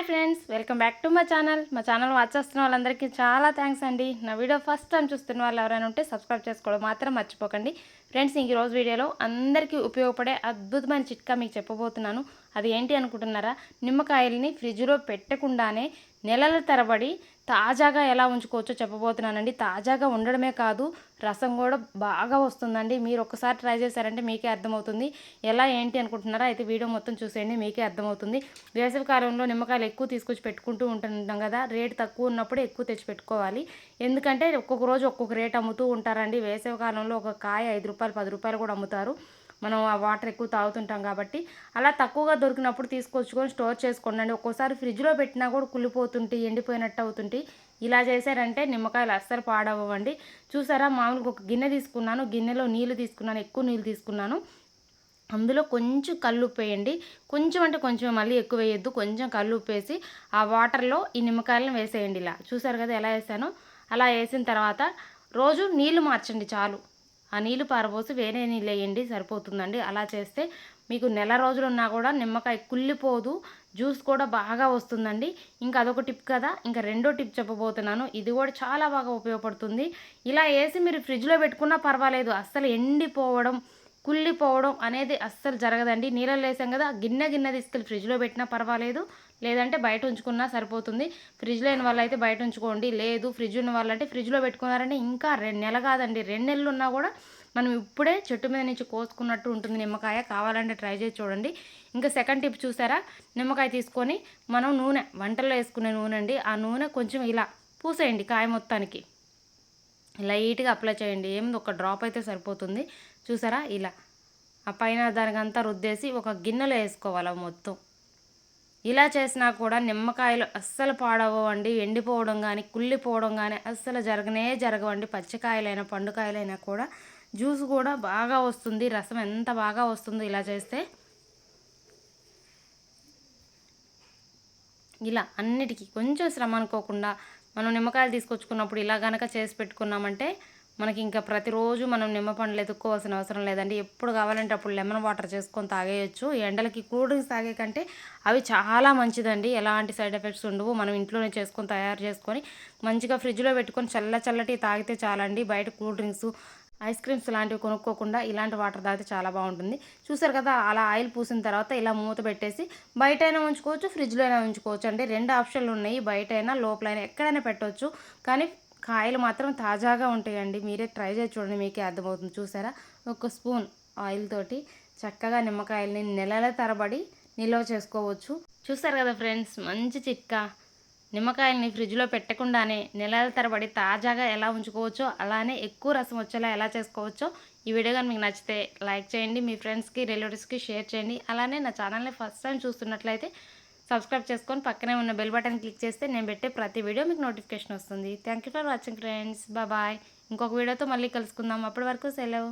Bye for. Friends welcome back to మా channel. మా channel watch చేస్తున్న వాళ్ళందరికీ చాలా థ్యాంక్స్ అండి. నా వీడియో ఫస్ట్ టైం చూస్తున్న వాళ్ళు ఎవరైనా ఉంటే సబ్స్క్రైబ్ చేసుకోవడం మాత్రం మర్చిపోకండి. ఫ్రెండ్స్ ఇంక రోజు వీడియోలో అందరికీ ఉపయోగపడే అద్భుతమైన చిట్కా మీకు చెప్పబోతున్నాను. అది ఏంటి అనుకుంటున్నారా? నిమ్మకాయల్ని ఫ్రిడ్జ్లో పెట్టకుండానే నెలల తరబడి తాజాగా ఎలా ఉంచుకోవచ్చో చెప్పబోతున్నానండి. తాజాగా ఉండడమే కాదు రసం కూడా బాగా వస్తుందండి. మీరు ఒకసారి ట్రై చేశారంటే మీకే అర్థమవుతుంది. ఎలా ఏంటి అనుకుంటున్నారా? అయితే వీడియో మొత్తం చూసేయండి మీకే అర్థమవుతుంది. వేసవి కాలంలో నిమ్మకాయలు ఎక్కువ తీసుకొచ్చి పెట్టుకుంటూ ఉంటుంటాం కదా రేట్ తక్కువ ఉన్నప్పుడు ఎక్కువ తెచ్చి పెట్టుకోవాలి ఎందుకంటే ఒక్కొక్క రోజు ఒక్కొక్క రేట్ అమ్ముతూ ఉంటారండి. వేసవి కాలంలో ఒక కాయ ఐదు రూపాయలు పది రూపాయలు కూడా అమ్ముతారు. మనం ఆ వాటర్ ఎక్కువ తాగుతుంటాం కాబట్టి. అలా తక్కువగా దొరికినప్పుడు తీసుకొచ్చుకొని స్టోర్ చేసుకోండి. ఒక్కోసారి ఫ్రిడ్జ్లో పెట్టినా కూడా కుళ్ళిపోతుంటే ఎండిపోయినట్టు అవుతుంటే ఇలా చేశారంటే నిమ్మకాయలు అస్సలు పాడవ్వండి. చూసారా? మామూలుగా ఒక గిన్నె తీసుకున్నాను. గిన్నెలో నీళ్ళు తీసుకున్నాను. ఎక్కువ నీళ్ళు తీసుకున్నాను. అందులో కొంచెం కళ్ళు ఉప్పేయండి. కొంచెం అంటే కొంచెం మళ్ళీ ఎక్కువ వేయొద్దు. కొంచెం కళ్ళు ఉప్పేసి ఆ వాటర్లో ఈ నిమ్మకాయలను వేసేయండి ఇలా. చూసారు కదా ఎలా వేసానో? అలా వేసిన తర్వాత రోజు నీళ్ళు మార్చండి చాలు. ఆ నీళ్ళు పారబోసి వేరే నీళ్ళు వేయండి సరిపోతుందండి. అలా చేస్తే మీకు నెల రోజులు ఉన్నా కూడా నిమ్మకాయ కుళ్ళిపోదు. జ్యూస్ కూడా బాగా వస్తుందండి. ఇంకా అదొక టిప్ కదా. ఇంకా రెండో టిప్ చెప్పబోతున్నాను. ఇది కూడా చాలా బాగా ఉపయోగపడుతుంది. ఇలా వేసి మీరు ఫ్రిడ్జ్లో పెట్టుకున్నా పర్వాలేదు. అస్సలు ఎండిపోవడం కుళ్ళిపోవడం అనేది అస్సలు జరగదండి. నీళ్ళలో వేసాం కదా గిన్నె గిన్నె తీసుకెళ్ళి ఫ్రిడ్జ్లో పెట్టినా పర్వాలేదు. లేదంటే బయట ఉంచుకున్నా సరిపోతుంది. ఫ్రిడ్జ్ లేని వాళ్ళు అయితే బయట ఉంచుకోండి. లేదు ఫ్రిడ్జ్ ఉన్న వాళ్ళంటే ఫ్రిడ్జ్లో పెట్టుకున్నారంటే ఇంకా రెండు నెల కాదండి. రెండు నెలలు ఉన్నా కూడా మనం ఇప్పుడే చెట్టు మీద నుంచి కోసుకున్నట్టు ఉంటుంది నిమ్మకాయ. కావాలంటే ట్రై చేసి చూడండి. ఇంకా సెకండ్ టిప్ చూసారా? నిమ్మకాయ తీసుకొని మనం నూనె వంటల్లో వేసుకునే నూనె అండి. ఆ నూనె కొంచెం ఇలా పూసేయండి కాయ మొత్తానికి. లైట్గా అప్లై చేయండి. ఏమి ఒక డ్రాప్ అయితే సరిపోతుంది. చూసారా? ఇలా. ఆ పైన దానికంతా రుద్దేసి ఒక గిన్నెలో వేసుకోవాలి మొత్తం. ఇలా చేసినా కూడా నిమ్మకాయలు అస్సలు పాడవండి ఎండిపోవడం కానీ కుళ్ళిపోవడం కానీ అస్సలు జరగనే జరగవండి. పచ్చికాయలైనా పండుకాయలైనా కూడా జ్యూస్ కూడా బాగా వస్తుంది. రసం ఎంత బాగా వస్తుందో ఇలా చేస్తే. ఇలా అన్నిటికీ కొంచెం శ్రమ అనుకోకుండా మనం నిమ్మకాయలు తీసుకొచ్చుకున్నప్పుడు ఇలా గనక చేసి పెట్టుకున్నామంటే మనకి ఇంకా ప్రతిరోజు మనం నిమ్మ పండ్లు ఎత్తుక్కోవాల్సిన అవసరం లేదండి. ఎప్పుడు కావాలంటే అప్పుడు లెమన్ వాటర్ చేసుకొని తాగేయచ్చు. ఎండలకి కూల్ డ్రింక్స్ తాగే కంటే అవి చాలా మంచిదండి. ఎలాంటి సైడ్ ఎఫెక్ట్స్ ఉండవు. మనం ఇంట్లోనే చేసుకొని తయారు చేసుకొని మంచిగా ఫ్రిడ్జ్లో పెట్టుకొని చల్ల చల్లటి తాగితే చాలండి. బయట కూల్ డ్రింక్స్ ఐస్ క్రీమ్స్ లాంటివి కొనుక్కోకుండా ఇలాంటి వాటర్ తాగితే చాలా బాగుంటుంది. చూసారు కదా అలా ఆయిల్ పూసిన తర్వాత ఇలా మూత పెట్టేసి బయట అయినా ఉంచుకోవచ్చు ఫ్రిడ్జ్లో అయినా ఉంచుకోవచ్చు అండి రెండు ఆప్షన్లు ఉన్నాయి. బయట అయినా లోపలైనా ఎక్కడైనా పెట్టవచ్చు కానీ కాయలు మాత్రం తాజాగా ఉంటాయండి. మీరే ట్రై చేసి చూడండి మీకే అర్థమవుతుంది. చూసారా? ఒక స్పూన్ ఆయిల్ తోటి చక్కగా నిమ్మకాయలని నెలల తరబడి నిల్వ చేసుకోవచ్చు. చూసారు కదా ఫ్రెండ్స్? మంచి చిట్కా. నిమ్మకాయల్ని ఫ్రిడ్జ్లో పెట్టకుండానే నెలల తరబడి తాజాగా ఎలా ఉంచుకోవచ్చో అలానే ఎక్కువ రసం వచ్చేలా ఎలా చేసుకోవచ్చో ఈ వీడియో కానీ మీకు నచ్చితే లైక్ చేయండి. మీ ఫ్రెండ్స్కి రిలేటివ్స్కి షేర్ చేయండి. అలానే నా ఛానల్ని ఫస్ట్ టైం చూస్తున్నట్లయితే సబ్స్క్రైబ్ చేసుకొని పక్కనే ఉన్న బెల్ బటన్ క్లిక్ చేస్తే నేను పెట్టే ప్రతి వీడియో మీకు నోటిఫికేషన్ వస్తుంది. Thank you for watching friends bye ఇంకొక వీడియోతో మళ్ళీ కలుసుకుందాం. అప్పటి వరకు సెలవు.